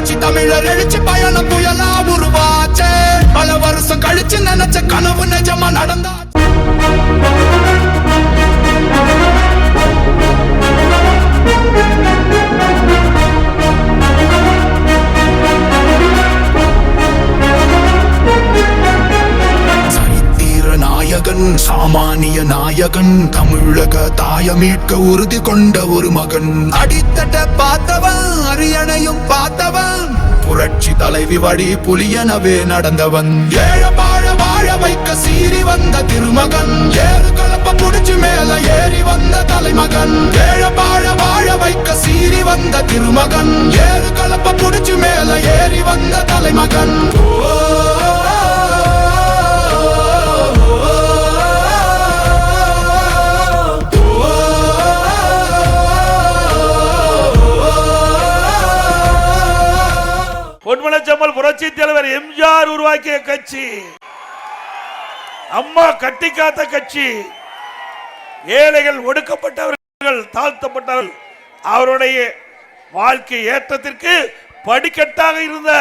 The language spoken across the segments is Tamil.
புரட்சி தமிழர் எழுச்சி பயணம் புயலா உருவாச்சே. பல வருஷம் கழிச்சு நினைச்ச கனவு நிஜமா நடந்தா நாயகன் சாமானிய நாயகன் தமிழக தாய மீட்க உறுதி கொண்ட ஒரு மகன். அடித்தட்ட பார்த்தவன் அரியணையும் பார்த்தவன். புரட்சி தலைவி வழி புலியனவே நடந்தவன். ஏழ பாழ வாழ வைக்க சீறி வந்த திருமகன். ஏறு கலப்ப புடிச்சு மேல ஏறி வந்த தலைமகன். ஏழ பாழ வாழ வைக்க சீறி வந்த திருமகன். ஏறு கலப்ப புடிச்சு மேல ஏறி வந்த தலைமகன். ஓ பொன்மனச்சம்மல் புரட்சி தலைவர் எம்ஜிஆர் உருவாக்கிய கட்சி. அம்மா கட்டி காத்த கட்சி. ஏழைகள் ஒடுக்கப்பட்டவர்கள் தாழ்த்தப்பட்டவர்கள் அவருடைய வாழ்க்கை ஏற்றத்திற்கு படிக்கட்டாக இருந்த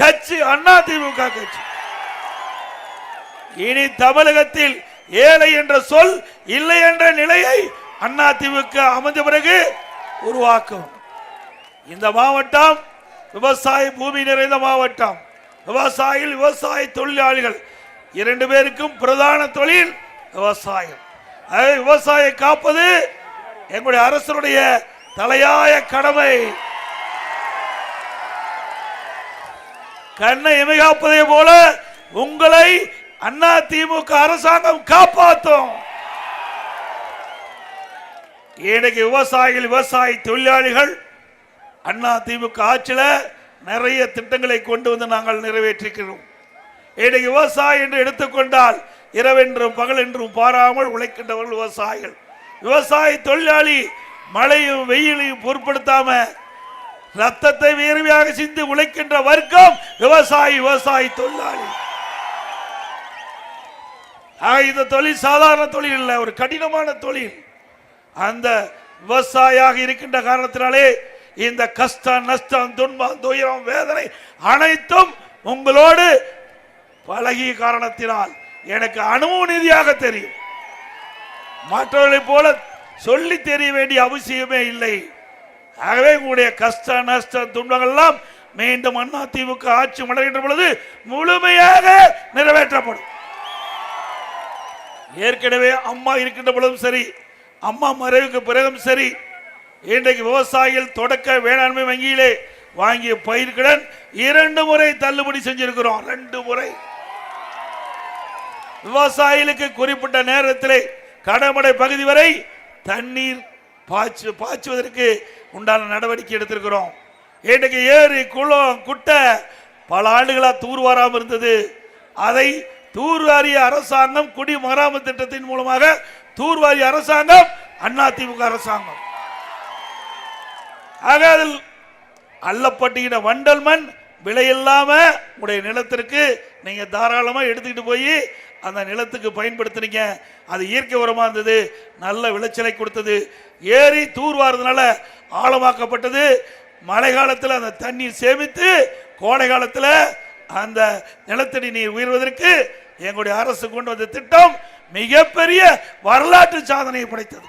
கட்சி அண்ணா திமுக கட்சி. இனி தமிழகத்தில் ஏழை என்ற சொல் இல்லை என்ற நிலையை அண்ணா திமுக அமைந்த பிறகு உருவாக்கும். இந்த மாவட்டம் விவசாய பூமி நிறைந்த மாவட்டம். விவசாயிகள் விவசாய தொழிலாளிகள். இரண்டு பேருக்கும் பிரதான தொழில் விவசாயம். விவசாய காப்பது எங்களுடைய அரசனுடைய தலையாய கடமை. கண்ணை இமை காப்பதை போல உங்களை அண்ணா திமுக அரசாங்கம் காப்பாற்றும் இன்னைக்கு விவசாயிகள் விவசாய தொழிலாளிகள் அண்ணா திமுக ஆட்சியில் நிறைய திட்டங்களை கொண்டு வந்து நாங்கள் நிறைவேற்றிக்கிறோம். இன்னைக்கு விவசாயி என்று எடுத்துக்கொண்டால் இரவென்றும் பகலென்றும் பாராமல் உழைக்கின்றவர்கள் விவசாயிகள். விவசாய தொழிலாளி மழையும் வெயிலையும் பொருட்படுத்தாம ரத்தத்தை வேர்வையாக சிந்து உழைக்கின்ற வர்க்கம் விவசாயி விவசாய தொழிலாளி. இந்த தொழில் சாதாரண தொழில் இல்லை ஒரு கடினமான தொழில். அந்த விவசாயியாக இருக்கின்ற காரணத்தினாலே இந்த கஷ்டம் நஷ்டம் துன்பம் துயரம் வேதனை அனைத்தும் உங்களோடு பழகிய காரணத்தினால் எனக்கு அனுபவ நிதியாக தெரியும். மற்றவர்களை போல சொல்லி தெரிய வேண்டிய அவசியமே இல்லை. ஆகவே உங்களுடைய கஷ்ட நஷ்ட துன்பங்கள் எல்லாம் மீண்டும் அண்ணா திமுக ஆட்சி மலர்கின்ற பொழுது முழுமையாக நிறைவேற்றப்படும். ஏற்கனவே அம்மா இருக்கின்ற பொழுதும் சரி அம்மா மறைவுக்கு பிறகும் சரி இன்றைக்கு விவசாயிகள் தொடக்க வேளாண்மை வங்கியிலே வாங்கிய பயிர்கடன் இரண்டு முறை தள்ளுபடி செஞ்சிருக்கிறோம். ரெண்டு முறை. விவசாயிகளுக்கு குறிப்பிட்ட நேரத்திலே கடமடை பகுதி வரை தண்ணீர் பாய்ச்சு பாய்ச்சுவதற்கு உண்டான நடவடிக்கை எடுத்திருக்கிறோம். இன்றைக்கு ஏரி குளம் குட்டை பல ஆண்டுகளாக தூர்வாராமல் இருந்தது. அதை தூர்வாரிய அரசாங்கம் குடிமராமத்து திட்டத்தின் மூலமாக தூர்வாரிய அரசாங்கம் அதிமுக அரசாங்கம். ஆக அதில் அல்லப்பட்டியின வண்டல் மண் விலை இல்லாம உடைய நிலத்திற்கு நீங்க தாராளமா எடுத்துக்கிட்டு போய் அந்த நிலத்துக்கு பயன்படுத்துனீங்க. அது இயற்கை உரமா இருந்தது நல்ல விளைச்சலை கொடுத்தது. ஏரி தூர்வாரதுனால ஆழமாக்கப்பட்டது. மழை காலத்தில் அந்த தண்ணீர் சேமித்து கோடை காலத்தில் அந்த நிலத்தடி நீர் உயர்வதற்கு எங்களுடைய அரசு கொண்டு வந்த திட்டம் மிகப்பெரிய வரலாற்று சாதனையை படைத்தது.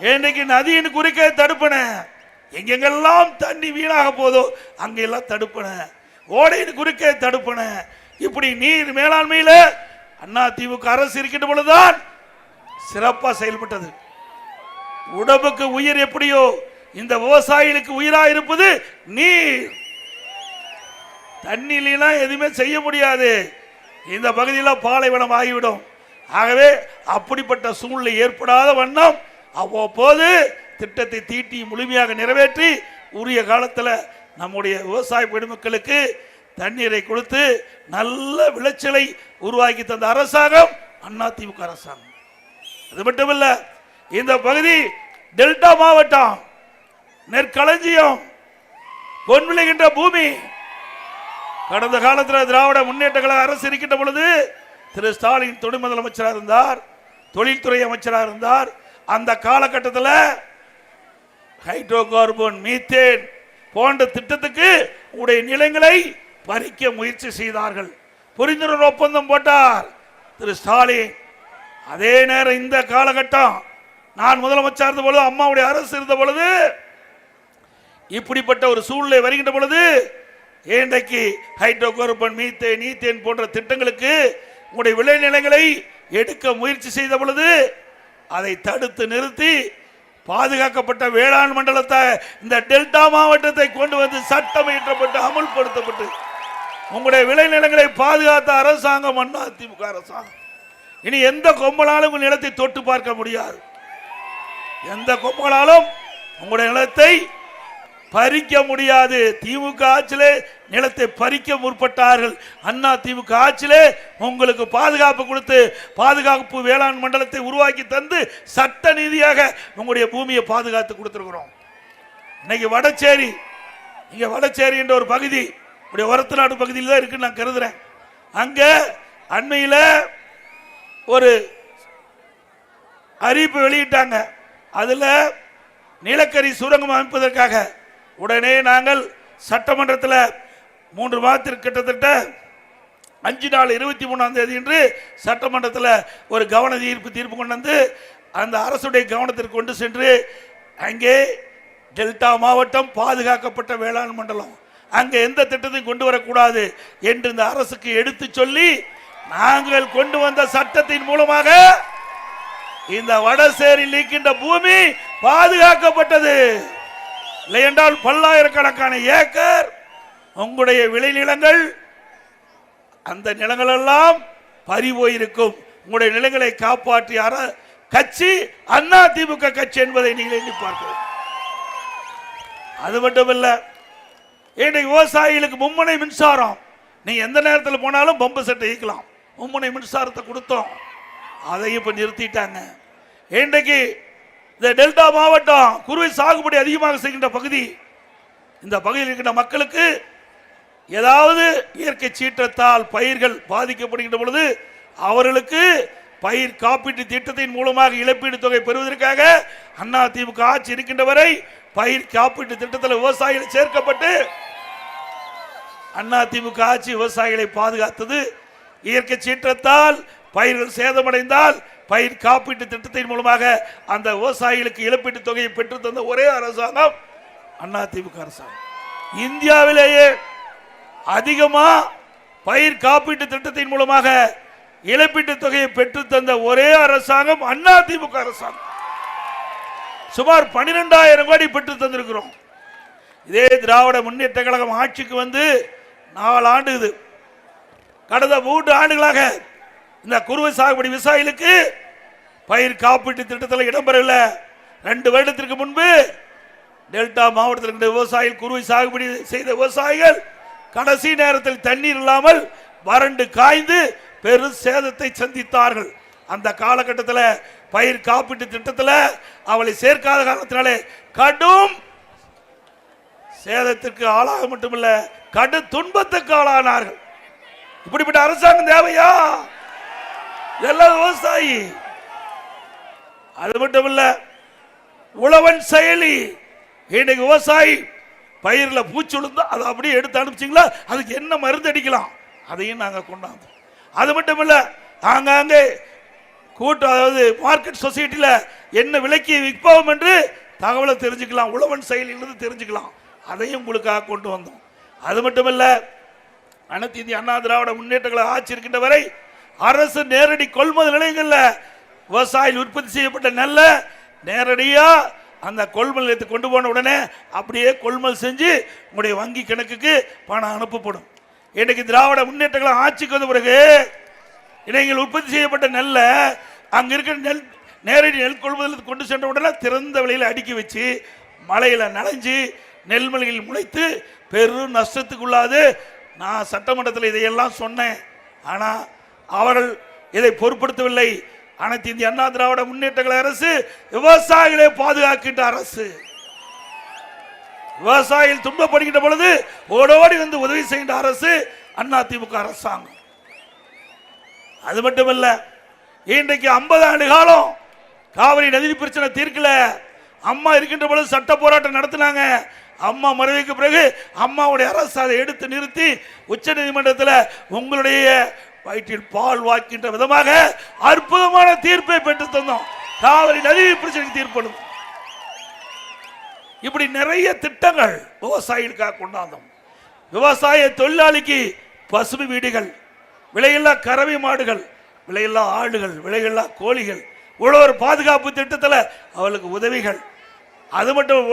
இன்னைக்கு நதியின் குறுக்கே தடுப்பன? எங்கெங்கெல்லாம் தண்ணி வீணாக போதோ அங்கெல்லாம் தடுப்பன. ஓடையின் குறுக்கே தடுப்பன. இப்படி நீர் மேலாண்மையில அண்ணா திமுக அரசு இருக்கின்ற பொழுதுதான் சிறப்பாக செயல்பட்டது. உடம்புக்கு உயிர் எப்படியோ இந்த விவசாயிகளுக்கு உயிரா இருப்பது நீர். தண்ணிலாம் எதுவுமே செய்ய முடியாது. இந்த பகுதியில் பாலைவனம் ஆகிவிடும். ஆகவே அப்படிப்பட்ட சூழ்நிலை ஏற்படாத வண்ணம் அவ்வப்போது திட்டத்தை தீட்டி முழுமையாக நிறைவேற்றி உரிய காலத்தில் நம்முடைய விவசாய பெருமக்களுக்கு தண்ணீரை கொடுத்து நல்ல விளைச்சலை உருவாக்கி தந்த அரசாங்கம் அதிமுக அரசாங்கம். அது மட்டுமல்ல இந்த பகுதி டெல்டா மாவட்டம் நெற்களஞ்சியம் பொன் விளைகின்ற பூமி. கடந்த காலத்தில் திராவிட முன்னேற்ற கழக அரசு இருக்கின்ற பொழுது திரு ஸ்டாலின் துணை முதலமைச்சராக இருந்தார் தொழில்துறை அமைச்சராக இருந்தார் அந்த காலகட்டத்தில் ஹைட்ரோ கார்பன் மீத்தேன் போன்ற திட்டத்துக்கு உடைய நிலங்களை பறிக்க முயற்சி செய்தார்கள். புரிந்துணர்வு ஒப்பந்தம் போட்டார் திரு ஸ்டாலின். அதே நேரம் இந்த காலகட்டம் நான் முதலமைச்சர் இருந்த பொழுது அம்மாவுடைய அரசு இருந்த பொழுது இப்படிப்பட்ட ஒரு சூழ்நிலை வருகின்ற பொழுது இன்றைக்கு ஹைட்ரோ கார்பன் மீத்தேன் நீத்தேன் போன்ற திட்டங்களுக்கு உங்களுடைய விளைநிலங்களை எடுக்க முயற்சி செய்த பொழுது அதை தடுத்து நிறுத்தி பாதுகாக்கப்பட்ட வேளாண் மண்டலத்தை இந்த டெல்டா மாவட்டத்தை கொண்டு வந்து சட்டம் இயற்றப்பட்டு அமல்படுத்தப்பட்டு உங்களுடைய விளைநிலங்களை பாதுகாத்த அரசாங்கம் அண்ணா அதிமுக அரசாங்கம். இனி எந்த கொம்பலாலும் உங்கள் நிலத்தை தொட்டு பார்க்க முடியாது. எந்த கொம்பனாலும் உங்களுடைய நிலத்தை பறிக்க முடியாது. திமுக ஆட்சியிலே நிலத்தை பறிக்க முற்பட்டார்கள். அண்ணா திமுக ஆட்சியிலே உங்களுக்கு பாதுகாப்பு கொடுத்து பாதுகாப்பு வேளாண் மண்டலத்தை உருவாக்கி தந்து சட்ட நீதியாக உங்களுடைய பூமியை பாதுகாத்து கொடுத்துருக்குறோம். இன்னைக்கு வடச்சேரி இங்கே வடச்சேரி என்ற ஒரு பகுதி உடைய ஒரத்தநாடு பகுதியில் தான் இருக்குன்னு நான் கருதுறேன். அங்கே அண்மையில் ஒரு அறிவிப்பு வெளியிட்டாங்க. அதில் நிலக்கரி சுரங்கம் அமைப்பதற்காக உடனே நாங்கள் சட்டமன்றத்தில் மூன்று மாதத்திற்கு கிட்டத்தட்ட அஞ்சு நாள் இருபத்தி மூணாம் தேதி என்று சட்டமன்றத்தில் ஒரு கவன ஈர்ப்பு தீர்ப்பு கொண்டு வந்து அந்த அரசுடைய கவனத்திற்கு கொண்டு சென்று அங்கே டெல்டா மாவட்டம் பாதுகாக்கப்பட்ட வேளாண் மண்டலம். அங்கே எந்த திட்டத்தையும் கொண்டு வரக்கூடாது என்று இந்த அரசுக்கு எடுத்து சொல்லி நாங்கள் கொண்டு வந்த சட்டத்தின் மூலமாக இந்த வடசேரியில் இருக்கின்ற பூமி பாதுகாக்கப்பட்டது. இல்லை என்றால் பல்லாயிரக்கணக்கான ஏக்கர் உங்களுடைய விளைநிலங்கள் அந்த நிலங்கள் எல்லாம் பறி போயிருக்கும். உங்களுடைய நிலங்களை காப்பாற்றி அற கட்சி அண்ணா திமுக கட்சி என்பதை நீங்கள் எண்ணி பார்க்க அது மட்டுமல்ல இன்றைக்கு விவசாயிகளுக்கு மும்முனை மின்சாரம். நீ எந்த நேரத்தில் போனாலும் பம்பு செட்டை இயக்கலாம். மும்முனை மின்சாரத்தை கொடுத்தோம். அதையும் இப்போ நிறுத்திட்டாங்க. இன்றைக்கு இந்த டெல்டா மாவட்டம் குருவை சாகுபடி அதிகமாக செய்கின்ற பகுதி. இந்த பகுதியில் இருக்கின்ற மக்களுக்கு ஏதாவது இயற்கை சீற்றத்தால் பயிர்கள் பாதிக்கப்படுகின்ற பொழுது அவர்களுக்கு பயிர் காப்பீட்டு திட்டத்தின் மூலமாக இழப்பீடு தொகை பெறுவதற்காக அண்ணா திமுக ஆட்சி இருக்கின்ற வரை பயிர் காப்பீட்டு திட்டத்தில் விவசாயிகள் சேர்க்கப்பட்டு அண்ணா திமுக ஆட்சி விவசாயிகளை பாதுகாத்தது. இயற்கை சீற்றத்தால் பயிர்கள் சேதமடைந்தால் பயிர் காப்பீட்டு திட்டத்தின் மூலமாக அந்த விவசாயிகளுக்கு இழப்பீட்டு தொகையை பெற்று தந்த ஒரே அரசாங்கம் அண்ணா திமுக அரசாங்கம். இந்தியாவிலேயே அதிகமா பயிர் காப்பீட்டு திட்டத்தின் மூலமாக இழப்பீட்டு தொகையை பெற்று தந்த ஒரே அரசாங்கம் அண்ணா திமுக அரசாங்கம். சுமார் பன்னிரெண்டாயிரம் கோடி பெற்று தந்திருக்கிறோம். இதே திராவிட முன்னேற்ற கழகம் ஆட்சிக்கு வந்து நாலு ஆண்டு இது. கடந்த மூன்று ஆண்டுகளாக இந்த குறுவை சாகுபடி விவசாயிகளுக்கு பயிர் காப்பீட்டு திட்டத்தில் இடம்பெறவில்லை. ரெண்டு வருடத்திற்கு முன்பு டெல்டா மாவட்டத்தில் இருந்த விவசாயிகள் குறுவை சாகுபடி செய்த விவசாயிகள் கடைசி நேரத்தில் தண்ணீர் இல்லாமல் வறண்டு காய்ந்து பெரும் சேதத்தை சந்தித்தார்கள். அந்த காலகட்டத்தில் பயிர் காப்பீட்டு திட்டத்தில் அவளை சேர்க்காத காரணத்தினாலே கடும் சேதத்திற்கு ஆளாக மட்டுமல்ல கடும் துன்பத்துக்கு ஆளானார்கள். இப்படிப்பட்ட அரசாங்கம் தேவையா? எல்லாம் விவசாயி. அது மட்டும் இல்ல உழவன் செயலி. இன்னைக்கு விவசாயி பயிரில் பூச்சி விழுந்தா அதை அப்படியே எடுத்து அனுப்பிச்சிங்களா? அதுக்கு என்ன மருந்து அடிக்கலாம்? அதையும் நாங்கள் கொண்டாந்தோம். அது மட்டும் இல்லை ஆங்காங்கே கூட்டம் அதாவது மார்க்கெட் சொசைட்டியில் என்ன விலைக்கு விற்போம் என்று தகவலை தெரிஞ்சுக்கலாம் உழவன் செயலிலிருந்து தெரிஞ்சுக்கலாம். அதையும் உங்களுக்காக கொண்டு வந்தோம். அது மட்டும் இல்லை அனைத்து இந்திய அண்ணா திராவிட முன்னேற்றங்களை ஆட்சி இருக்கின்ற வரை அரசு நேரடி கொள்முதல் நிலையங்கள்ல விவசாயிகள் உற்பத்தி செய்யப்பட்ட நெல்ல நேரடியா அந்த கொள்முதல் நிலையத்துக்கு கொண்டு போன உடனே அப்படியே கொள்முதல் செஞ்சு உங்களுடைய வங்கி கணக்குக்கு பணம் அனுப்பப்படும். இன்றைக்கு திராவிட முன்னேற்றங்களை ஆட்சிக்கு வந்த பிறகு நீங்கள் உற்பத்தி செய்யப்பட்ட நெல்லை அங்க இருக்கிற நெல் நேரடி நெல் கொள்முதலுக்கு கொண்டு சென்ற உடனே திறந்த வழியில் அடுக்கி வச்சு மழையில நனைஞ்சு நெல்மலையில் முளைத்து பெரும் நஷ்டத்துக்குள்ளாது. நான் சட்டமன்றத்தில் இதையெல்லாம் சொன்னேன். ஆனால் அவர்கள் இதை பொருட்படுத்தவில்லை. அனைத்து இந்திய அண்ணா திராவிட முன்னேற்ற கழக அரசு விவசாயிகளை பாதுகாக்கின்ற அரசு. விவசாயிகள் துன்பப்படுகின்ற பொழுது ஓடோடி வந்து உதவி செய்கின்ற அரசு அண்ணா திமுக அரசாங்கம். அது மட்டுமல்ல இன்றைக்கு ஐம்பது ஆண்டு காலம் காவிரி நதி பிரச்சனை தீர்க்கல. அம்மா இருக்கின்ற பொழுது சட்ட போராட்டம் நடத்தினாங்க. அம்மா மறைவுக்கு பிறகு அம்மாவுடைய அரசு அதை எடுத்து நிறுத்தி உச்ச நீதிமன்றத்தில் உங்களுடைய வயிற்றில் பால் வாக்கின்ற விதமாக அற்புதமான தீர்ப்பை பெற்று தந்தோம். காவிரி நதி பிரச்சனைக்கு தீர்ப்படும் இப்படி நிறைய திட்டங்கள் விவசாயிகளுக்காக கொண்டாந்தோம். விவசாய தொழிலாளிக்கு பசுமை வீடுகள் விலையில்லா கறவை மாடுகள் விலையில்லா ஆடுகள் விலையில்லா கோழிகள் உழவர் பாதுகாப்பு திட்டத்தில் அவளுக்கு உதவிகள். அது மட்டும்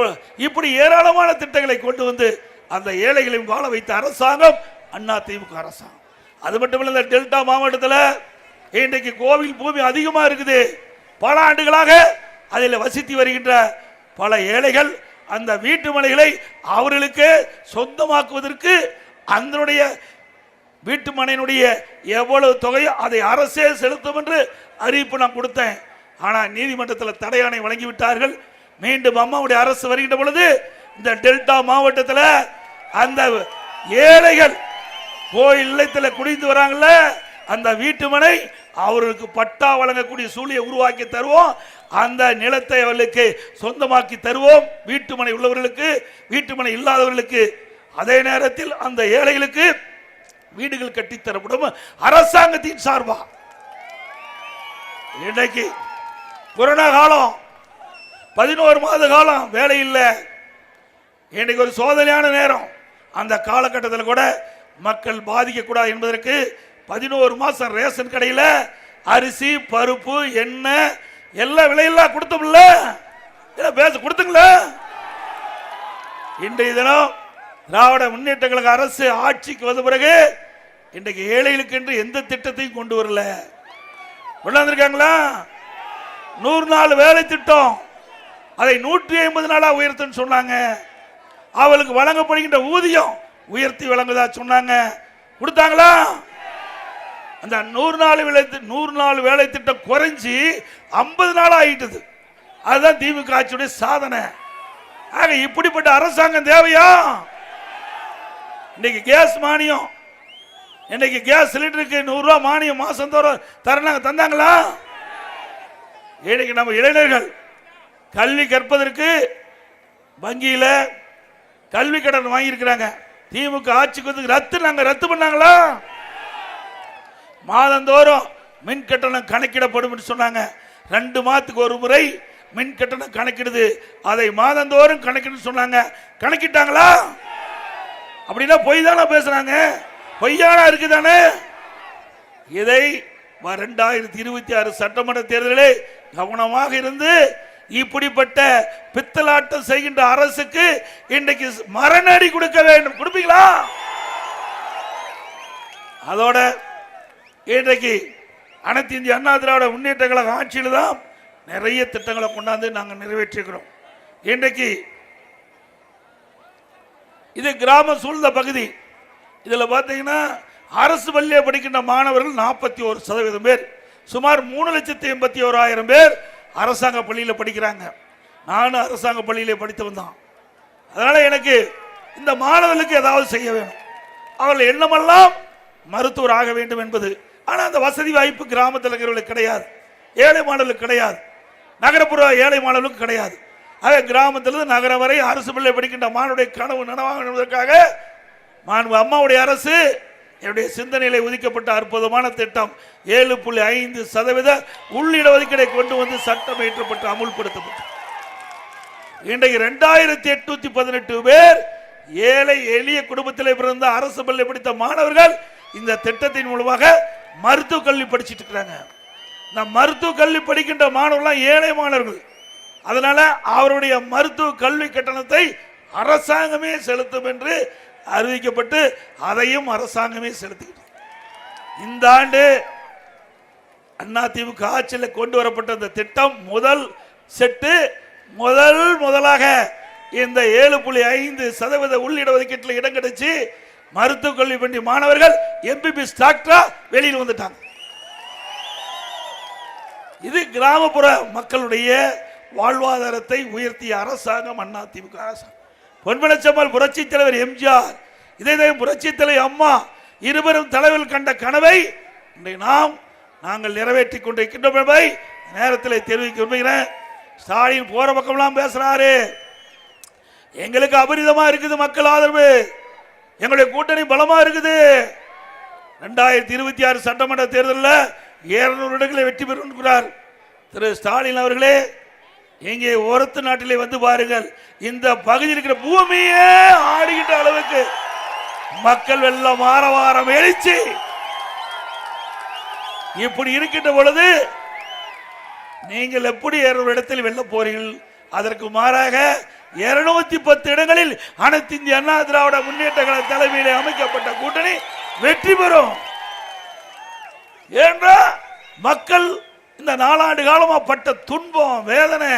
இப்படி ஏராளமான திட்டங்களை கொண்டு வந்து அந்த ஏழைகளையும் வாழ வைத்த அரசாங்கம் அண்ணா திமுக அரசாங்கம். அது மட்டும் இல்ல இந்த டெல்டா மாவட்டத்தில் இன்றைக்கு கோவில் பூமி அதிகமாக இருக்குது. பல ஆண்டுகளாக அதில் வசித்து வருகின்ற பல ஏழைகள் அந்த வீட்டு மனைகளை அவர்களுக்கு சொந்தமாக்குவதற்கு அதனுடைய வீட்டு மனையினுடைய எவ்வளவு தொகையோ அதை அரசே செலுத்தும் என்று அறிவிப்பு நான் கொடுத்தேன். ஆனால் நீதிமன்றத்தில் தடையாணை வழங்கிவிட்டார்கள். மீண்டும் அம்மாவுடைய அரசு வருகின்ற பொழுது இந்த டெல்டா மாவட்டத்தில் அந்த ஏழைகள் கோயில் இல்லத்தில் குடிந்து வராங்கல்ல அந்த வீட்டு மனை அவர்களுக்கு பட்டா வழங்கக்கூடிய சூழியை உருவாக்கி தருவோம். அந்த நிலத்தை அவர்களுக்கு சொந்தமாக்கி தருவோம். வீட்டு மனை உள்ளவர்களுக்கு வீட்டு மனை இல்லாதவர்களுக்கு. அதே நேரத்தில் அந்த ஏழைகளுக்கு வீடுகள் கட்டித்தரப்படும் அரசாங்கத்தின் சார்பா. இன்னைக்கு கொரோனா காலம் பதினோரு மாத காலம் வேலை இல்லை. இன்னைக்கு ஒரு சோதனையான நேரம். அந்த காலகட்டத்தில் கூட மக்கள் பாதிக்கக்கூடாது என்பதற்கு பதினோரு மாதம் ரேஷன் கடையில் அரிசி பருப்பு எண்ணெய் எல்லா விலையெல்லாம் கொடுத்தோம்ல? இல்ல பேச கொடுத்துங்களா. இன்றைய தினம் திராவிட முன்னேற்ற கழக அரசு ஆட்சிக்கு வந்த பிறகு இன்றைக்கு ஏழைகளுக்கு என்று எந்த திட்டத்தையும் கொண்டு வரல. கொண்டாந்துருக்காங்களா? நூறு நாள் வேலை திட்டம். அதை நூற்றி ஐம்பது நாளாக உயர்த்துன்னு சொன்னாங்க. அவளுக்கு வழங்கப்படுகின்ற ஊதியம் உயர்த்தி வழங்குதா சொன்னாங்க. கொடுத்தாங்களா? அந்த நூறு நாள் வேலை நூறு நாள் வேலை திட்டம் குறைஞ்சி ஐம்பது நாள் ஆகிட்டது அதுதான் திமுக ஆட்சியுடைய சாதனை. ஆக இப்படிப்பட்ட அரசாங்கம் தேவையா? இன்னைக்கு கேஸ் மானியம். இன்னைக்கு கேஸ் சிலிண்டருக்கு நூறுரூவா மானியம் மாதம் தோறும் தரணாங்க தந்தாங்களா? இன்னைக்கு நம்ம இளைஞர்கள் கல்வி கற்பதற்கு வங்கியில் கல்வி கடன் வாங்கியிருக்கிறாங்க. திமுக ஆட்சிக்கு வந்து ரத்து நாங்க ரத்து பண்ணாங்களா? மாதந்தோறும் மின் கட்டணம் கணக்கிடப்படும் சொன்னாங்க. ரெண்டு மாதத்துக்கு ஒரு முறை மின் கட்டணம் கணக்கிடுது. அதை மாதந்தோறும் கணக்கிடு சொன்னாங்க. கணக்கிட்டாங்களா? அப்படின்னா பொய் தானே பேசுறாங்க? பொய்யானா இருக்குதானே? இதை வ- ரெண்டாயிரத்தி இருபத்தி ஆறு சட்டமன்ற தேர்தலில் கவனமாக இருந்து இப்படிப்பட்ட பித்தலாட்டம் செய்கின்ற அரசுக்கு இன்றைக்கு மரணடி கொடுக்க வேண்டும். கொடுப்பீங்களா? அதோட இன்றைக்கு அனைத்து இந்திய அண்ணா திராவிட முன்னேற்ற கழக ஆட்சியில் தான் நிறைய திட்டங்களை கொண்டாந்து நாங்கள் நிறைவேற்றிருக்கிறோம். இன்றைக்கு இது கிராம சூழ்ந்த பகுதி. இதில் பார்த்தீங்கன்னா அரசு பள்ளியை படிக்கின்ற மாணவர்கள் நாற்பத்தி ஒரு சதவீதம் பேர். சுமார் மூணு லட்சத்தி எண்பத்தி ஓராயிரம் பேர் அரசாங்க பள்ளியில் படிக்கிறாங்க. நானும் அரசாங்க பள்ளியிலே படித்தவன் தான். அதனால் எனக்கு இந்த மாணவர்களுக்கு ஏதாவது செய்ய வேணும். அவர்கள் எண்ணமெல்லாம் மருத்துவர் ஆக வேண்டும் என்பது. ஆனால் அந்த வசதி வாய்ப்பு கிராமத்தில் இருக்கிறவர்களுக்கு கிடையாது. ஏழை மாணவர்களுக்கு கிடையாது. நகரப்புற ஏழை மாணவர்களுக்கு கிடையாது. ஆக கிராமத்திலிருந்து நகரம் வரை அரசு பிள்ளை படிக்கின்ற மாணவருடைய கனவு நனவாக மாண்பு அம்மாவுடைய அரசு என்னுடைய சிந்தனையில ஒதுக்கப்பட்ட அற்புதமான திட்டம் ஏழு புள்ளி ஐந்து சதவீத உள்ளிட ஒதுக்கீடை கொண்டு வந்து சட்டம் இயற்றப்பட்டு அமுல்படுத்தப்பட்டது. இன்றைக்கு ரெண்டாயிரத்தி எட்நூத்தி பதினெட்டு பேர் ஏழை எளிய குடும்பத்தில் பிறந்த அரசு பள்ளி படித்த மாணவர்கள் இந்த திட்டத்தின் மூலமாக மருத்துவ கல்வி படிச்சிட்டு இருக்கிறாங்க. இந்த மருத்துவ கல்வி படிக்கின்ற மாணவர்கள்லாம் ஏழை மாணவர்கள். அதனால அவருடைய மருத்துவ கல்வி கட்டணத்தை அரசாங்கமே செலுத்தும் என்று அறிவிக்கப்பட்டு அதையும் அரசாங்கமே செலுத்திக்கிட்டு இந்த ஆண்டு அதிமுக ஆட்சியில் கொண்டு வரப்பட்ட அந்த திட்டம் முதல் செட்டு முதல் முதலாக இந்த ஏழு புள்ளி ஐந்து சதவீத உள்ளிட ஒதுக்கீட்டில் இடம் கிடைச்சி மருத்துவக் கல்வி பண்டி மாணவர்கள் எம்பிபிஎஸ் டாக்டரா வெளியில் வந்துட்டாங்க. இது கிராமப்புற மக்களுடைய வாழ்வாதாரத்தை உயர்த்திய அரசாங்கம் அண்ணா திமுக அரசாங்கம். பொன்மனச்சம்மல் புரட்சி தலைவர் எம்ஜிஆர் இதே புரட்சி தலைவர் அம்மா இருவரும் தலைவர்கள் கண்ட கனவை இன்றைக்கு நாம் நாங்கள் நிறைவேற்றி கொண்டிருக்கின்றோம் என்பதை நேரத்தில் தெரிவிக்க விரும்புகிறேன். ஸ்டாலின் போற பக்கம்லாம் பேசுறாரு. எங்களுக்கு அபரிதமா இருக்குது மக்கள் ஆதரவு. எங்களுடைய கூட்டணி பலமா இருக்குது. ரெண்டாயிரத்தி இருபத்தி ஆறு சட்டமன்ற தேர்தலில் இருநூறு இடங்களை வெற்றி பெறுகிறார் திரு ஸ்டாலின் அவர்களே. இங்கே ஓரத்து நாட்டிலே வந்து பாருங்கள். இந்த பகுதியில் இருக்கிற பூமியே ஆடுகின்ற அளவுக்கு மக்கள் வெள்ளம் வாரம் எழுச்சி. இப்படி இருக்கின்ற பொழுது நீங்கள் எப்படி ஒரு இடத்தில் வெல்ல போறீர்கள்? அதற்கு மாறாக இருநூத்தி பத்து இடங்களில் அனைத்து இந்திய அண்ணா திராவிட முன்னேற்ற கழக தலைமையிலே அமைக்கப்பட்ட கூட்டணி வெற்றி பெறும். ஏன்றா மக்கள் இந்த நாலாண்டு காலமா பட்ட துன்பம் வேதனை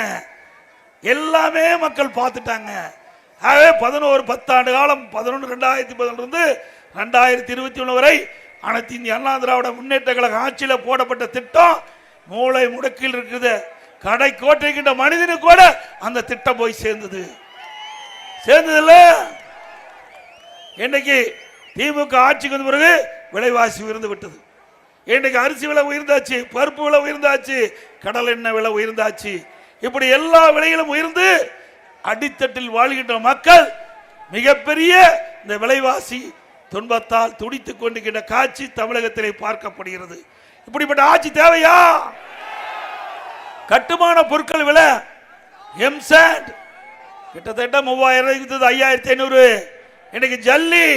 எல்லாமே மக்கள் பார்த்துட்டாங்க. ஆகவே பதினோரு பத்தாண்டு காலம் பதினொன்று ரெண்டாயிரத்தி பதினொன்று ரெண்டாயிரத்தி இருபத்தி ஒன்று வரை அனைத்து இந்திய அண்ணா திராவிட முன்னேற்ற கழக ஆட்சியில் போடப்பட்ட திட்டம் மூளை முடக்கில் இருக்குது. கடை கோட்டைக்கின்ற மனிதனு கூட அந்த திட்டம் போய் சேர்ந்தது. சேர்ந்ததில்ல. இன்னைக்கு திமுக ஆட்சிக்கு வந்த பிறகு விலைவாசி உயர்ந்து விட்டது. இன்னைக்கு அரிசி விலை உயர்ந்தாச்சு பருப்பு விலை உயர்ந்தாச்சு கடல் எண்ணெய் விலை உயர்ந்தாச்சு. இப்படி எல்லா விலைகளும் உயர்ந்து அடித்தட்டில் வாழ்கின்ற மக்கள் மிகப்பெரிய இந்த விலைவாசி துன்பத்தால் துடித்துக் கொண்டிருக்கின்ற காட்சி தமிழகத்திலே பார்க்கப்படுகிறது. இப்படிப்பட்ட ஆட்சி தேவையா? கட்டுமான பொருட்கள் விலை எம்சாண்ட் கிட்டத்தட்ட மூவாயிரம் ரூபாய்க்கு வித்தது ஐயாயிரத்தி ஐநூறு. இன்னைக்கு ஜல்லி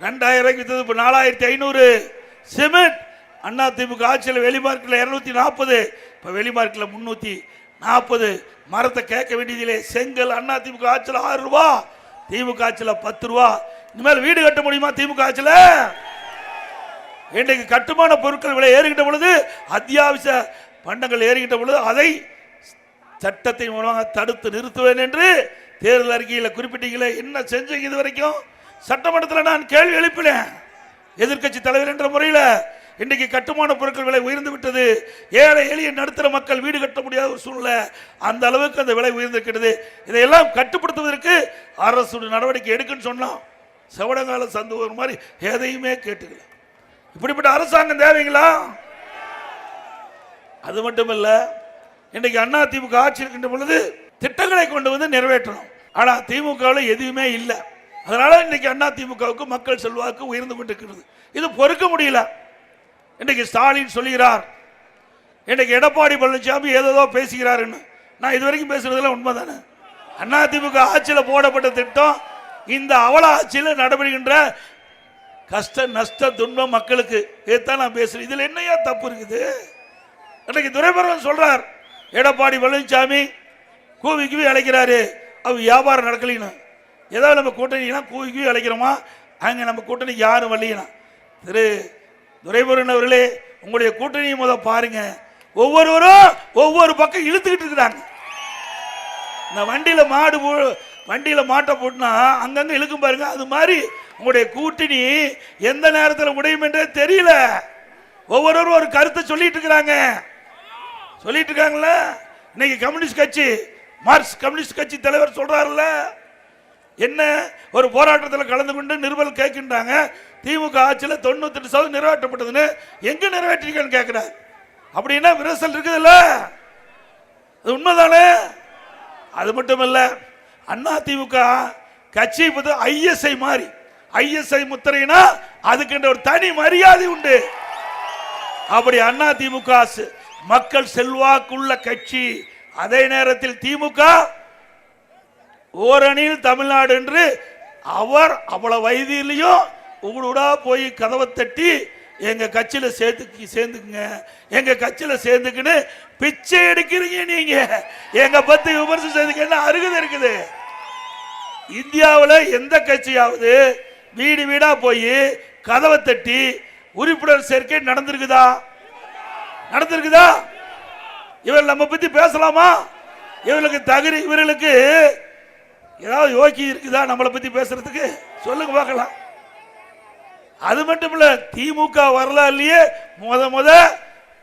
ரெண்டாயிரம் ரூபாய்க்கு வித்தது இப்போ நாலாயிரத்தி ஐநூறு. சிமெண்ட் அண்ணா திமுக ஆட்சியில் வெளிமார்க்கில் இரநூத்தி நாற்பது இப்போ வெளிமார்க்கில் முந்நூற்றி நாற்பது. மரத்தை கேட்க வேண்டியதிலே செங்கல் அண்ணா திமுக ஆட்சியில் ஆறு ரூபா திமுக ஆட்சியில் பத்து ரூபா. இனிமேல் வீடு கட்ட முடியுமா திமுக ஆட்சியில்? இன்றைக்கு கட்டுமான பொருட்கள் விலை ஏறுகின்ற பொழுது அத்தியாவசிய பண்டங்கள் ஏறுகின்ற பொழுது அதை சட்டத்தின் மூலமாக தடுத்து நிறுத்துவேன் என்று தேர்தல் அறிக்கையில் குறிப்பிட்டீங்களே என்ன செஞ்சீங்க இது வரைக்கும்? சட்டமன்றத்தில் நான் கேள்வி எழுப்பினேன். எதிர்க்கட்சி தலைவர் என்ற முறையில் இன்றைக்கு கட்டுமான பொருட்கள் விலை உயர்ந்து விட்டது. ஏழை எளிய நடுத்தர மக்கள் வீடு கட்ட முடியாத ஒரு சூழ்நிலை. அந்த அளவுக்கு அந்த விலை உயர்ந்திருக்கிறது. இதையெல்லாம் கட்டுப்படுத்துவதற்கு அரசு நடவடிக்கை எடுக்குன்னு சொன்னான். செவடங்கால சந்து ஒரு மாதிரி எதையுமே கேட்டுக்கல. இப்படிப்பட்ட அரசாங்கம் தேவைங்களா? அது மட்டுமல்ல இன்றைக்கு அண்ணா திமுக ஆட்சி இருக்கின்ற பொழுது திட்டங்களை கொண்டு வந்து நிறைவேற்றணும். ஆனால் திமுகவில் எதுவுமே இல்லை. அதனால இன்னைக்கு அண்ணா திமுகவுக்கு மக்கள் செல்வாக்கு உயர்ந்து கொண்டிருக்கிறது. இது பொறுக்க முடியல. இன்னைக்கு ஸ்டாலின் சொல்லுகிறார். இன்னைக்கு எடப்பாடி பழனிசாமி ஏதோ பேசுகிறாருன்னு. நான் இது வரைக்கும் பேசுறதுல உண்மைதானே? அண்ணா திமுக ஆட்சியில் போடப்பட்ட திட்டம் இந்த அவல ஆட்சியில் நடைபெறுகின்ற கஷ்ட நஷ்ட துன்பம் மக்களுக்கு இதைத்தான் நான் பேசுறேன். இதில் என்னையா தப்பு இருக்குது? இன்னைக்கு துரைமுருகன் சொல்றார் எடப்பாடி பழனிசாமி கூவி கூவி அழைக்கிறாரு. அவர் வியாபாரம் நடக்கலின்னு. ஏதாவது நம்ம கூட்டணினா கூவி கூவி அழைக்கிறோமா? அங்கே நம்ம கூட்டணிக்கு யாரும் வரலையினா? திரு துரைபுரன் அவர்களே உங்களுடைய கூட்டணியை முத பாருங்க. ஒவ்வொருவரும் ஒவ்வொரு பக்கம் இழுத்துக்கிட்டு இருக்கிறாங்க. இந்த வண்டியில மாடு போ- வண்டியில் மாட்டை போட்டுனா அங்கங்கே இழுக்கும் பாருங்க. அது மாதிரி உங்களுடைய கூட்டணி எந்த நேரத்தில் முடியும் என்றே தெரியல. ஒவ்வொருவரும் ஒரு கருத்தை சொல்லிட்டு இருக்கிறாங்க. சொல்லிட்டு இருக்காங்கல்ல? இன்னைக்கு கம்யூனிஸ்ட் கட்சி மார்க்ஸ் கம்யூனிஸ்ட் கட்சி தலைவர் சொல்றாருல்ல என்ன ஒரு போராட்டத்தில் கலந்து கொண்டு நிர்மல் கேட்கின்றாங்க. திமுக ஆட்சியில் தொண்ணூத்தெட்டு சதவீதம் நிறைவேற்றப்பட்டதுன்னு எங்க நிறைவேற்றிருக்கேன்னு கேட்கிறார் அப்படின்னா விரசல் இருக்குதுல்ல? அது உண்மைதானே? அது மட்டும் இல்லை அண்ணா திமுக கட்சி இப்ப ஐஎஸ்ஐ மாதிரி ஐஎஸ்ஐ முத்திரைனா அதுக்குன்ற ஒரு தனி மரியாதை உண்டு. அப்படி அண்ணா திமுக மக்கள் செல்வாக்குள்ள கட்சி. அதே நேரத்தில் திமுக ஓரணியில் தமிழ்நாடு என்று அவர் அவ்வளவு வயதிலையும் ஊடுடா போய் கதவை தட்டி எங்க கட்சியில சேர்த்து சேர்ந்துக்குங்க. எங்க கட்சியில சேர்ந்துக்குன்னு பிச்சை எடுக்கிறீங்க நீங்க. எங்க பத்தி விமர்சனம் செய்துக்கன்னு அருகதை இருக்குது? இந்தியாவில் எந்த கட்சியாவது வீடு வீடா போய் கதவை தட்டி உறுப்பினர் சேர்க்கை நடந்திருக்குதா? நடந்திருக்குதா? இவர் நம்ம பத்தி பேசலாமா? இவர்களுக்கு தகுதி இவர்களுக்கு ஏதாவது யோக்கி இருக்குதா நம்மளை பத்தி பேசுறதுக்கு? சொல்லுங்க பார்க்கலாம். அது மட்டும் இல்ல திமுக வரலாறுலயே முத முத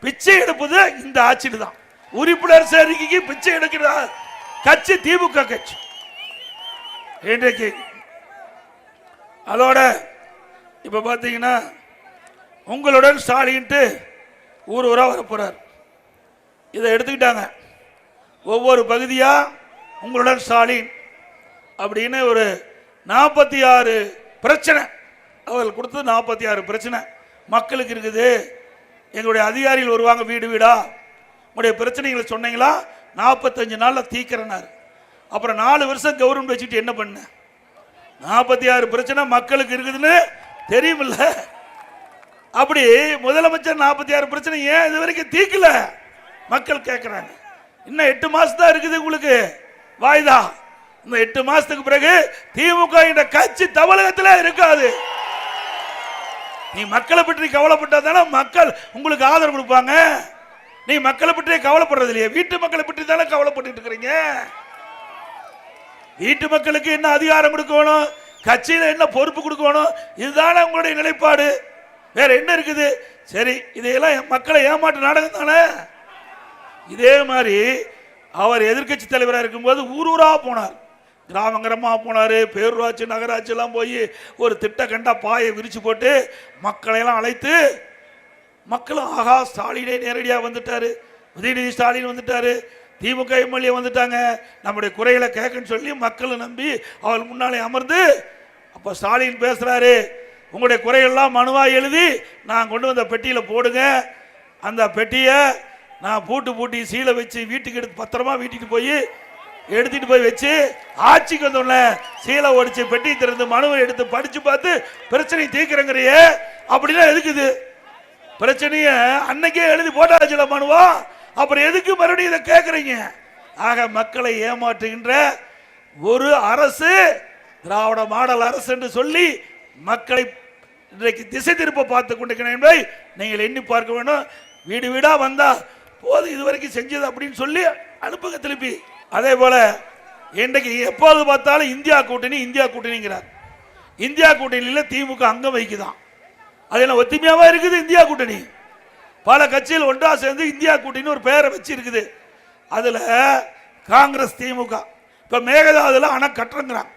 பிச்சை எடுப்பது இந்த ஆட்சியில் தான். உறுப்பினர் சேர்க்கைக்கு பிச்சை எடுக்கிற கட்சி திமுக கட்சி. இன்றைக்கு அதோட இப்ப பாத்தீங்கன்னா உங்களுடன் ஸ்டாலின்ட்டு ஊர் ஊரா வர போறார் இதை எடுத்துக்கிட்டாங்க. ஒவ்வொரு பகுதியா உங்களுடன் ஸ்டாலின் அப்படின்னு ஒரு நாற்பத்தி ஆறு பிரச்சனை. அவர்கள் கொடுத்தது நாற்பத்தி ஆறு பிரச்சனை. மக்களுக்கு இருக்குது. எங்களுடைய அதிகாரிகள் வருவாங்க வீடு வீடா. உங்களுடைய பிரச்சனைகளை சொன்னீங்களா? நாற்பத்தஞ்சு நாளில் தீக்கிறனார். அப்புறம் நாலு வருஷம் கவர்மெண்ட் வச்சுட்டு என்ன பண்ண? நாற்பத்தி ஆறு பிரச்சனை மக்களுக்கு இருக்குதுன்னு தெரியுமில்ல. அப்படி முதலமைச்சர் நாற்பத்தி ஆறு பிரச்சனை ஏன் இது வரைக்கும் தீக்கல? மக்கள் கேட்குறாங்க இன்னும் எட்டு மாதம் தான் இருக்குது உங்களுக்கு. வாய்தா. இந்த எட்டு மாதத்துக்கு பிறகு திமுக என்ற கட்சி தமிழகத்தில் இருக்காது. நீ மக்களை பற்றி கவலைப்பட்டா தானே மக்கள் உங்களுக்கு ஆதரவு கொடுப்பாங்க? நீ மக்களை பற்றி கவலைப்படுறது இல்லையா? வீட்டு மக்களை பற்றி தானே கவலைப்பட்டு இருக்கிறீங்க? வீட்டு மக்களுக்கு என்ன அதிகாரம் கொடுக்கணும்? கட்சியில் என்ன பொறுப்பு கொடுக்கணும்? இதுதானே உங்களுடைய நிலைப்பாடு. வேற என்ன இருக்குது? சரி இதையெல்லாம் மக்களை ஏமாற்று நாடகம் தானே? இதே மாதிரி அவர் எதிர்க்கட்சி தலைவராக இருக்கும்போது ஊர் ஊராக போனார். கிராம போனார் பேரூராட்சி நகராட்சி எல்லாம் போய் ஒரு திட்ட கண்டா பாயை விரிச்சு போட்டு மக்களை எல்லாம் அழைத்து மக்களும் ஆகா ஸ்டாலினே நேரடியாக வந்துட்டாரு. உதயநிதி ஸ்டாலின் வந்துட்டாரு. திமுக எம்எல்ஏ வந்துட்டாங்க. நம்முடைய குறைகளை கேட்கன்னு சொல்லி மக்களை நம்பி அவள் முன்னாலே அமர்ந்து அப்போ ஸ்டாலின் பேசுகிறாரு உங்களுடைய குறைகள்லாம் மனுவாக எழுதி நான் கொண்டு வந்த பெட்டியில் போடுங்க. அந்த பெட்டியை நான் பூட்டு பூட்டி சீலை வச்சு வீட்டுக்கு எடுத்து பத்திரமா வீட்டுக்கு போய் எடுத்துட்டு போய் வச்சு ஆட்சிக்கு வந்தோடனே சீலை ஒடிச்சு பெட்டி திறந்து மனுவை எடுத்து படிச்சு பார்த்து பிரச்சனை தீர்க்கிறங்கிறியே. அப்படின்னா எதுக்குது பிரச்சனைய அன்னைக்கே எழுதி போட்டாச்சுல மனுவா? அப்புறம் எதுக்கு மறுபடியும் இதை கேட்குறீங்க ஆக மக்களை ஏமாற்றுகின்ற ஒரு அரசு திராவிட மாடல் அரசு என்று சொல்லி மக்களை இன்றைக்கு திசை திருப்ப பார்த்து கொண்டிருக்கிறேன் என்பதை நீங்கள் எண்ணி பார்க்க வேண்டும் வீடு வீடாக வந்தால் போதும் இதுவரைக்கும் செஞ்சது அப்படின்னு சொல்லி அனுப்புங்க திருப்பி. அதே போல இன்றைக்கு எப்போது பார்த்தாலும் இந்தியா கூட்டணி இந்தியா கூட்டணிங்கிறார். இந்தியா கூட்டணியில் திமுக அங்கம் வைக்குதான் அது என்ன ஒத்துமையாவா இருக்குது இந்தியா கூட்டணி? பல கட்சிகள் ஒன்றா சேர்ந்து இந்தியா கூட்டணி ஒரு பெயரை வச்சு இருக்குது காங்கிரஸ் திமுக. இப்போ மேகதாதுல அணை கட்டுறங்கிறாங்க.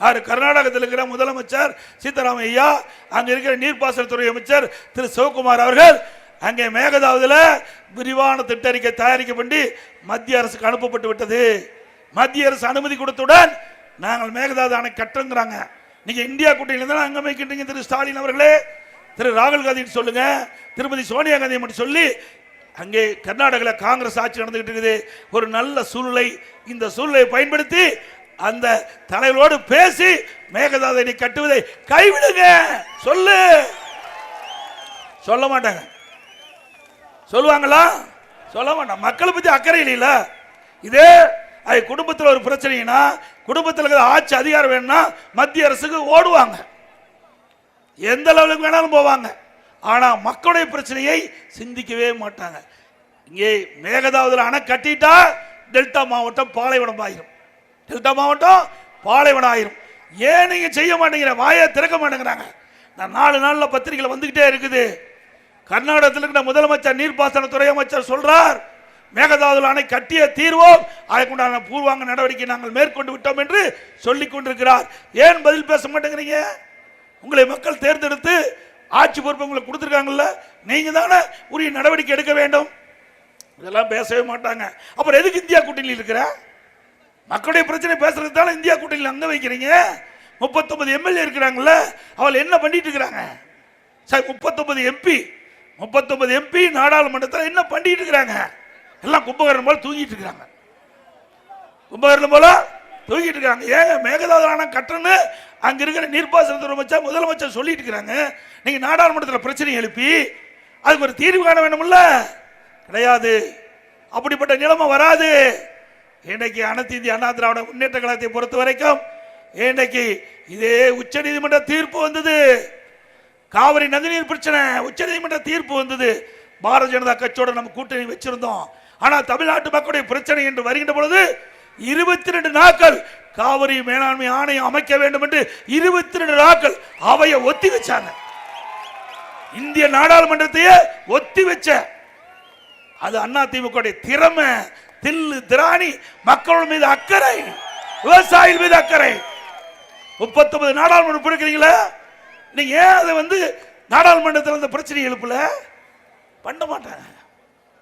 யார்? கர்நாடகத்தில் இருக்கிற முதலமைச்சர் சீதாராமையா அங்கே இருக்கிற நீர்ப்பாசனத்துறை அமைச்சர் திரு சிவகுமார் அவர்கள் அங்கே மேகதாவதில் விரிவான திட்டறிக்கை தயாரிக்கப்பட்டு மத்திய அரசுக்கு அனுப்பப்பட்டு விட்டது. மத்திய அரசு அனுமதி கொடுத்தவுடன் நாங்கள் மேகதாது அணை கட்டுங்கிறாங்க நீங்க இந்தியா கூட்டணியில தான் அங்க வைக்கின்றீங்க திரு ஸ்டாலின் அவர்களே. திரு ராகுல் காந்தி சொல்லுங்க. திருமதி சோனியா காந்தி மட்டும் சொல்லி அங்கே கர்நாடகாவில் காங்கிரஸ் ஆட்சி நடந்துகிட்டு இருக்குது. ஒரு நல்ல சூழ்நிலை. இந்த சூழ்நிலையை பயன்படுத்தி அந்த தலைவரோடு பேசி மேகதாதனை கட்டுவதை கைவிடுங்க. சொல்லு. சொல்ல மாட்டாங்க. சொல்லுவாங்களா? சொல்ல வேண்டாம். மக்களை பற்றி அக்கறை இல்லையில இதே அது குடும்பத்தில் ஒரு பிரச்சனைனா குடும்பத்தில் இருக்கிற ஆட்சி அதிகாரம் வேணும்னா மத்திய அரசுக்கு ஓடுவாங்க. எந்த லெவலுக்கு வேணாலும் போவாங்க. ஆனால் மக்களுடைய பிரச்சனையை சிந்திக்கவே மாட்டாங்க. இங்கே மேகதாதுல அணை கட்டிட்டா டெல்டா மாவட்டம் பாலைவனம் ஆயிரும். டெல்டா மாவட்டம் பாலைவனம் ஆயிரும். ஏன் நீங்கள் செய்ய மாட்டேங்கிற வாயை திறக்க மாட்டேங்கிறாங்க. நான் நாலு நாளில் பத்திரிகையில் வந்துக்கிட்டே இருக்குது. கர்நாடகத்தில் இருக்கிற முதலமைச்சர் நீர்ப்பாசனத்துறை அமைச்சர் சொல்றார். மேகதாதுல அணை கட்டிய தீர்வோம். அதற்குண்டான பூர்வாங்க நடவடிக்கை நாங்கள் மேற்கொண்டு விட்டோம் என்று சொல்லிக் கொண்டிருக்கிறார். ஏன் பதில் பேச மாட்டேங்கிறீங்க? உங்களை மக்கள் தேர்ந்தெடுத்து ஆட்சி பொறுப்பு உங்களுக்கு கொடுத்துருக்காங்கல்ல? நீங்க தானே உரிய நடவடிக்கை எடுக்க வேண்டும். இதெல்லாம் பேசவே மாட்டாங்க. அப்புறம் எதுக்கு இந்தியா கூட்டணியில் இருக்கிற? மக்களுடைய பிரச்சனை பேசுறதுக்கு தானே இந்தியா கூட்டணியில் அங்கே வைக்கிறீங்க? முப்பத்தொன்பது எம்எல்ஏ இருக்கிறாங்கல்ல அவள் என்ன பண்ணிட்டு இருக்கிறாங்க? சார் முப்பத்தொன்பது எம்பி முப்பத்தொன்பது எம்பி நாடாளுமன்றத்தில் என்ன பண்ணிட்டு இருக்கிறாங்க? எல்லாம் கும்பகரணம் போல தூங்கிட்டு இருக்கிறாங்க. கும்பகரணம் போல தூங்கிட்டு இருக்காங்க ஏங்க மேகதாதான கட்டணு அங்க இருக்கிற நீர்ப்பாசனத்துறை அமைச்சர் முதலமைச்சர் சொல்லிட்டு இருக்கிறாங்க. நீங்க நாடாளுமன்றத்தில் பிரச்சனை எழுப்பி அதுக்கு ஒரு தீர்வு காண வேண்டும்ல கிடையாது. அப்படிப்பட்ட நிலைமை வராது. இன்றைக்கு அனைத்து இந்திய அண்ணா திராவிட முன்னேற்ற கழகத்தை பொறுத்த வரைக்கும் இன்றைக்கு இதே உச்ச நீதிமன்ற தீர்ப்பு வந்தது. காவிரி நதிநீர் பிரச்சனை உச்ச நீதிமன்ற தீர்ப்பு வந்தது. பாரதிய ஜனதா கட்சியோட நம்ம கூட்டணி வச்சிருந்தோம். ஆனால் தமிழ்நாட்டு மக்களுடைய பிரச்சனை என்று வருகின்ற பொழுது இருபத்தி ரெண்டு நாட்கள் காவிரி மேலாண்மை ஆணையம் அமைக்க வேண்டும் என்று இருபத்தி ரெண்டு நாட்கள் அவைய ஒத்தி வச்சாங்க. இந்திய நாடாளுமன்றத்தையே ஒத்தி வச்ச அது அண்ணா திமுக திறமை தில்லு திராணி மக்கள் மீது அக்கறை விவசாயிகள் மீது அக்கறை. முப்பத்தொன்பது நாடாளுமன்றம் இருக்கிறீங்களா நீங்க ஏன் அதை வந்து நாடாளுமன்றத்தில் இந்த பிரச்சனை எழுப்பல? பண்ண மாட்டாங்க.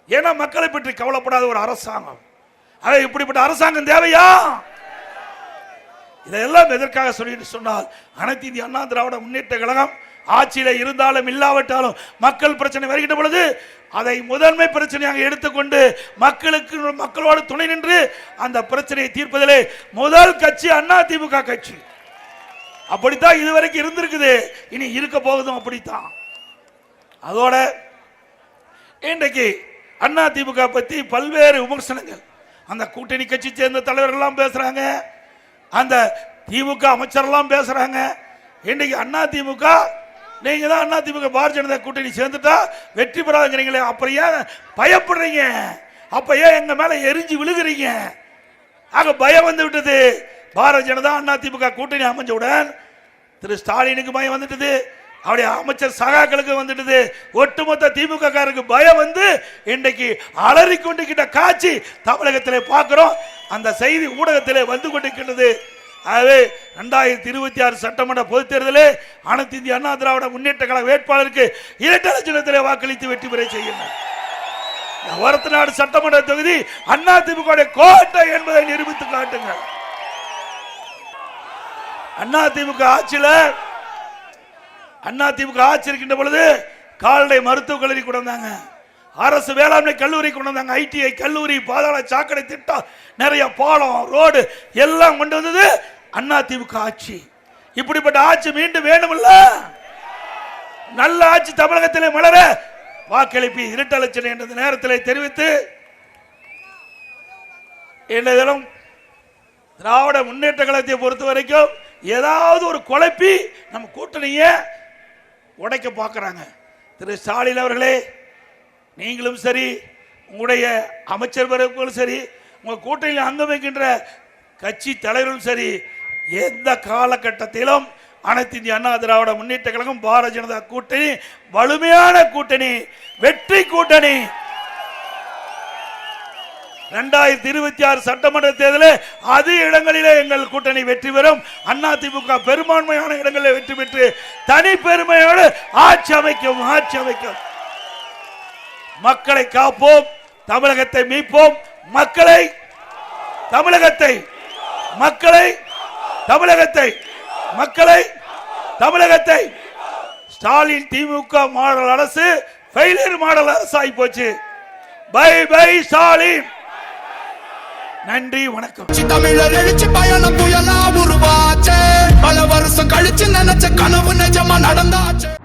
ஏன்னா மக்களை பற்றி கவலைப்படாத ஒரு அரசாங்கம். அதை இப்படிப்பட்ட அரசாங்கம் தேவையா? இதையெல்லாம் எதற்காக சொல்லிட்டு சொன்னால் அனைத்து இந்திய அண்ணா திராவிட முன்னேற்ற கழகம் ஆட்சியில் இருந்தாலும் இல்லாவிட்டாலும் மக்கள் பிரச்சனை வருகின்ற பொழுது அதை முதன்மை பிரச்சனையாக எடுத்துக்கொண்டு மக்களுக்கு மக்களோடு துணை நின்று அந்த பிரச்சனையை தீர்ப்பதிலே முதல் கட்சி அண்ணா திமுக கட்சி. அப்படித்தான் இதுவரைக்கும் இருந்திருக்குது. இனி இருக்க போகுதும் அப்படித்தான். அதோட இன்றைக்கு அண்ணா திமுக பத்தி பல்வேறு விமர்சனங்கள். அந்த கூட்டணி கட்சி சேர்ந்த தலைவர்கள்லாம் பேசுறாங்க. அந்த திமுக அமைச்சர்லாம் பேசுறாங்க. இன்றைக்கு அண்ணா திமுக நீங்க தான் அண்ணா திமுக பாரதிய ஜனதா கூட்டணி சேர்ந்துட்டா வெற்றி பெறாதுங்கிறீங்களே அப்புறம் ஏன் பயப்படுறீங்க? அப்ப ஏன் எங்க மேல எரிஞ்சு விழுகுறீங்க? ஆக பயம் வந்து விட்டது. பாரதிய ஜனதா அண்ணா திமுக கூட்டணி அமைஞ்சவுடன் திரு ஸ்டாலினுக்கு பயம் வந்துட்டது. அவருடைய அமைச்சர் சகாக்களுக்கு வந்துட்டது. ஒட்டுமொத்த திமுக காரருக்கு பயம் வந்து இன்றைக்கு அலறி கொண்டிருக்கின்ற காட்சி தமிழகத்திலே பார்க்கிறோம். அந்த செய்தி ஊடகத்திலே வந்து கொண்டிருக்கின்றது. ஆகவே ரெண்டாயிரத்தி இருபத்தி ஆறு சட்டமன்ற பொதுத் தேர்தலில் அனைத்து இந்திய அண்ணா திராவிட முன்னேற்ற கழக வேட்பாளருக்கு இரட்டை லட்சத்திலே வாக்களித்து வெற்றி பெற செய்யுங்கள் வரத்து நாடு சட்டமன்ற தொகுதி அண்ணா திமுக கோட்டை என்பதை நிரூபித்து காட்டுங்கள். அண்ணா திமுக ஆட்சியில் அண்ணா திமுக ஆட்சி இருக்கின்ற பொழுது கால்நடை மருத்துவக் கல்லூரி கொண்டு வந்தாங்க. அரசு வேளாண்மை கல்லூரி கொண்டு வந்தாங்க. ஐடிஐ கல்லூரி பாதாள சாக்கடை திட்டம் நிறைய பாலம் ரோடு எல்லாம் கொண்டு வந்தது அண்ணா திமுக ஆட்சி. இப்படிப்பட்ட ஆட்சி மீண்டும் வேண்டுமில்ல? நல்ல ஆட்சி தமிழகத்தில் மலர வாக்களிப்பு இரட்டை என்ற நேரத்தில் தெரிவித்து இன்றைய தினம் திராவிட முன்னேற்ற கழகத்தை பொறுத்த வரைக்கும் ஏதாவது ஒரு குழப்பி நம்ம கூட்டணியை உடைக்க பார்க்குறாங்க. திரு ஸ்டாலின் அவர்களே நீங்களும் சரி உங்களுடைய அமைச்சர் பிறப்புகளும் சரி உங்கள் கூட்டணியில் அங்கம் வைக்கின்ற கட்சி தலைவரும் சரி எந்த காலகட்டத்திலும் அனைத்து இந்திய அண்ணா திராவிட முன்னேற்ற கழகம் பாரதிய ஜனதா கூட்டணி வலிமையான கூட்டணி வெற்றி கூட்டணி ரெண்டாயிரத்தி இருபத்தி ஆறு சட்டமன்ற தேர்தலில் அதே இடங்களிலே எங்கள் கூட்டணி வெற்றி பெறும். அண்ணா திமுக பெரும்பான்மையான இடங்களில் வெற்றி பெற்று தனி பெருமையோடு ஆட்சி அமைக்கும் ஆட்சி அமைக்கும். மக்களை காப்போம் தமிழகத்தை மீட்போம். மக்களை தமிழகத்தை மக்களை தமிழகத்தை மக்களை தமிழகத்தை. ஸ்டாலின் திமுக மாடல் அரசு ஃபெயிலியர் மாடல் அரசு ஆகி போச்சு. பை பை ஸ்டாலின் நன்றி வணக்கம். தமிழர் எழுச்சி பயணம் புயலா உருவாச்சே. பல வருஷம் கழிச்சு நினைச்ச கனவு நிஜமா நடந்தாச்சே.